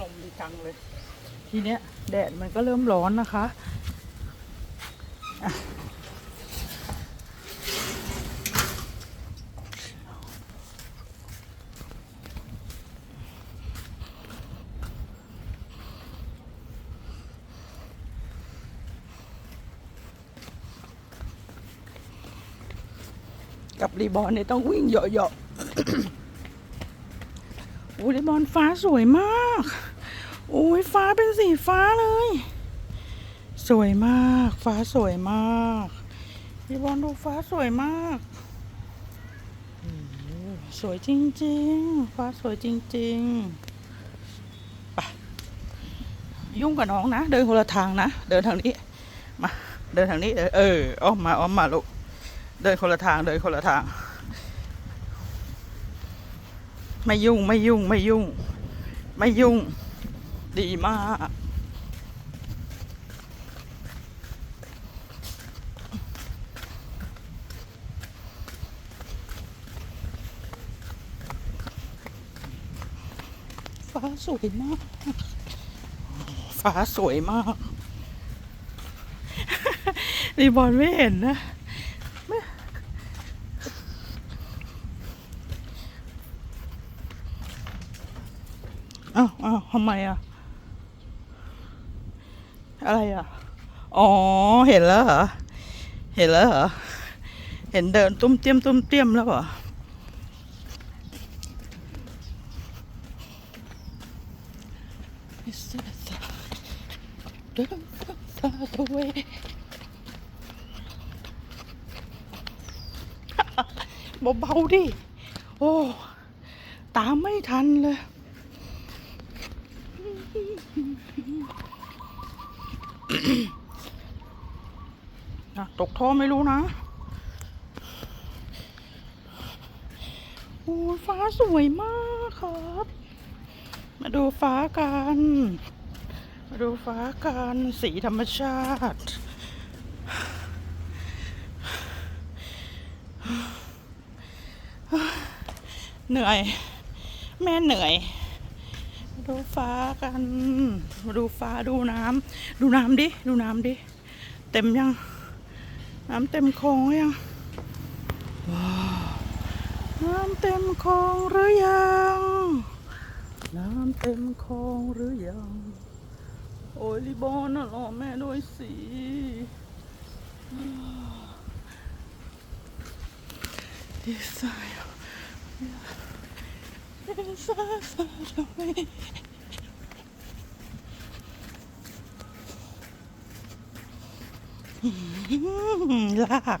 ลมดีจังเลย ทีเนี้ยแดดมันก็เริ่มร้อนนะคะ กับรีบอลเนี่ยต้องวิ่งเหยาะๆโอ้รีบอลฟ้าสวยมาก โอ้ยฟ้าเป็นสีฟ้าเลย สวยมาก ฟ้าสวยมากพี่บอลดูฟ้าสวยมากสวยจริงๆ ฟ้าสวยจริงๆไปยุ่งกับน้องนะ เดินคนละทางนะ เดินทางนี้ มา เดินทางนี้เดินเอออ้อมมาอ้อมมาลูก เดินคนละทางเดินคนละทาง ไม่ยุ่งไม่ยุ่งไม่ยุ่ง ไม่ยุ่ง ดีมากฟ้าสวยมาก ฟ้าสวยมากรีบอลไม่เห็นนะไม่อ้าวอ้าว ทำไมอะ อะไรอะ อ๋อ เห็นแล้วเหรอ เห็นแล้วเหรอ เห็นเดินตุ้มเตี้ยมตุ้มเตี้ยมแล้วเหรอ Is that the don't the way เบาๆดิ โอ้ ตามไม่ทันเลย นะตกท่อไม่รู้นะ โอ้ฟ้าสวยมากครับ มาดูฟ้ากัน มาดูฟ้ากัน สีธรรมชาติเหนื่อย แม่เหนื่อย ดูฟ้ากันมาดูฟ้าดูน้ำดูน้ำดิ ดูน้ำดิ เต็มยัง น้ำเต็มคลองยังว้าวน้ำเต็มคลองหรือยัง น้ำเต็มคลองหรือยัง โอ้ยรีบอนน่ะรอแม่ด้วยสิดีไซน์ ลาก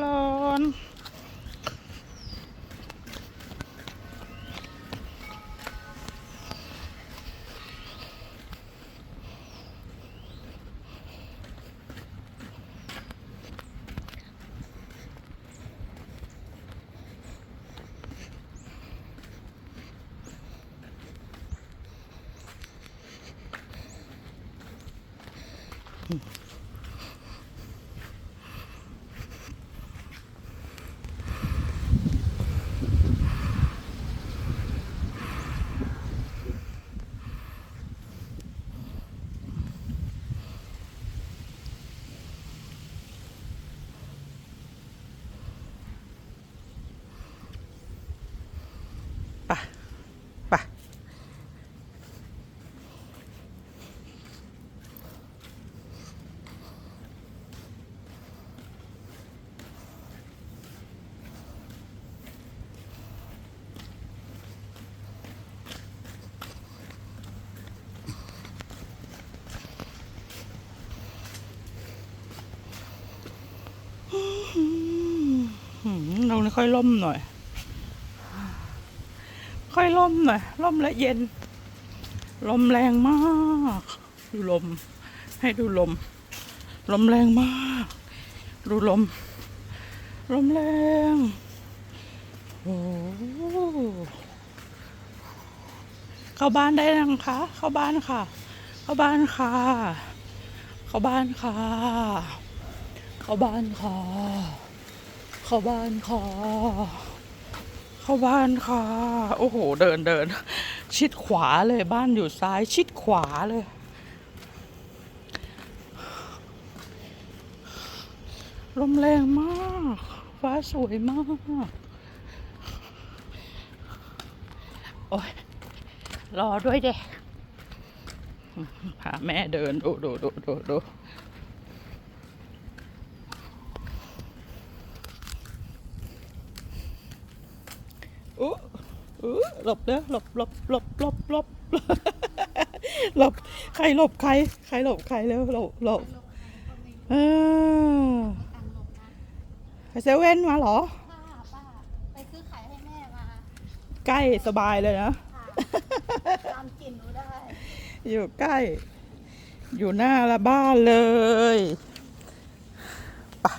ลอ ปะปะเราค่อยล่มหน่อย อยล่มหน่อยล่มและเย็น ลมแรงมากดูลม ให้ดูลม ลมแรงมาก ดูลม ลมแรงโอ้เข้าบ้านได้ยังคะ เข้าบ้านค่ะ เข้าบ้านค่ะ เข้าบ้านค่ะ เข้าบ้านค่ะ เข้าบ้านค่ะ เข้าบ้านค่ะ โอ้โห เดินเดิน ชิดขวาเลยบ้านอยู่ซ้ายชิดขวาเลย ลมแรงมาก ฟ้าสวยมาก โอ้ย รอด้วยเด็กพาแม่เดิน ดูดูดูดูดูอู้อู้ หลบเด้อหลบหลบหลบหลบหลบหลบใครหลบใคร ใครหลบใครเร็วหลบหลบเออไปเซเว่นมาเหรอป้าป้าไปซื้อไข่ให้แม่มาใกล้สบายเลยนะค่ะตามกลิ่นหนูได้ อยู่ใกล้ อยู่หน้าละบ้านเลยไปะ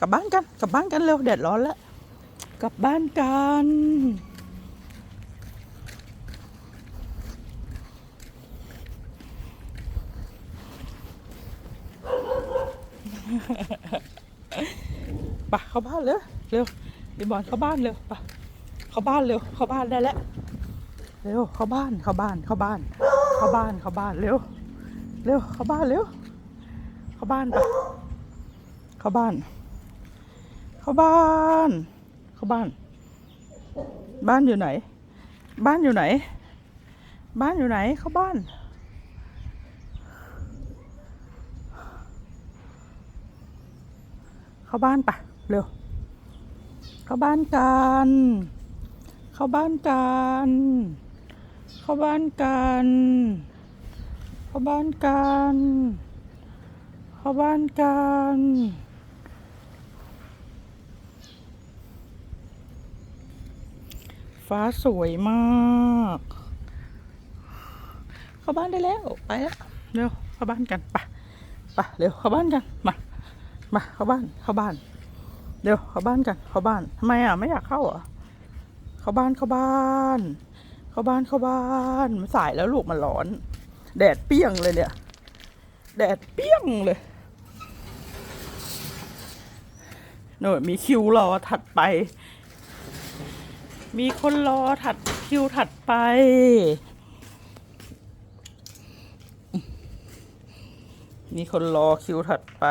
กลับบ้านกัน กลับบ้านกันเร็วแดดร้อนแล้ว กลับบ้านกัน ปะเข้าบ้านเร็วเร็วดีบอลเข้าบ้านเร็วไปะเข้าบ้านเร็วเข้าบ้านได้แล้วเร็วเข้าบ้านเข้าบ้านเข้าบ้าน เข้าบ้านเข้าบ้านเร็วเร็วเข้าบ้านเร็วเข้าบ้านไปเข้าบ้าน เข้าบ้าน เข้าบ้าน บ้านอยู่ไหน บ้านอยู่ไหน บ้านอยู่ไหนเข้าบ้าน เข้าบ้านไปเร็ว เข้าบ้านกัน เข้าบ้านกัน เข้าบ้านกัน เข้าบ้านกัน เข้าบ้านกันฟ้าสวยมาก เข้าบ้านได้แล้ว ไปแล้ว เร็ว เข้าบ้านกัน ไป ไป เร็ว เข้าบ้านกัน มา มาเข้าบ้านเข้าบ้านเร็วเข้าบ้านกันเข้าบ้านทำไมอะไม่อยากเข้าอะเข้าบ้านเข้าบ้าน เข้าบ้านเข้าบ้านมันสายแล้วลูกมันร้อน แดดเปรี้ยงเลยเนี่ย แดดเปรี้ยงเลยโน่นมีคิวรอถัดไป มีคนรอถัดคิวถัดไปมีคนรอคิวถัดไป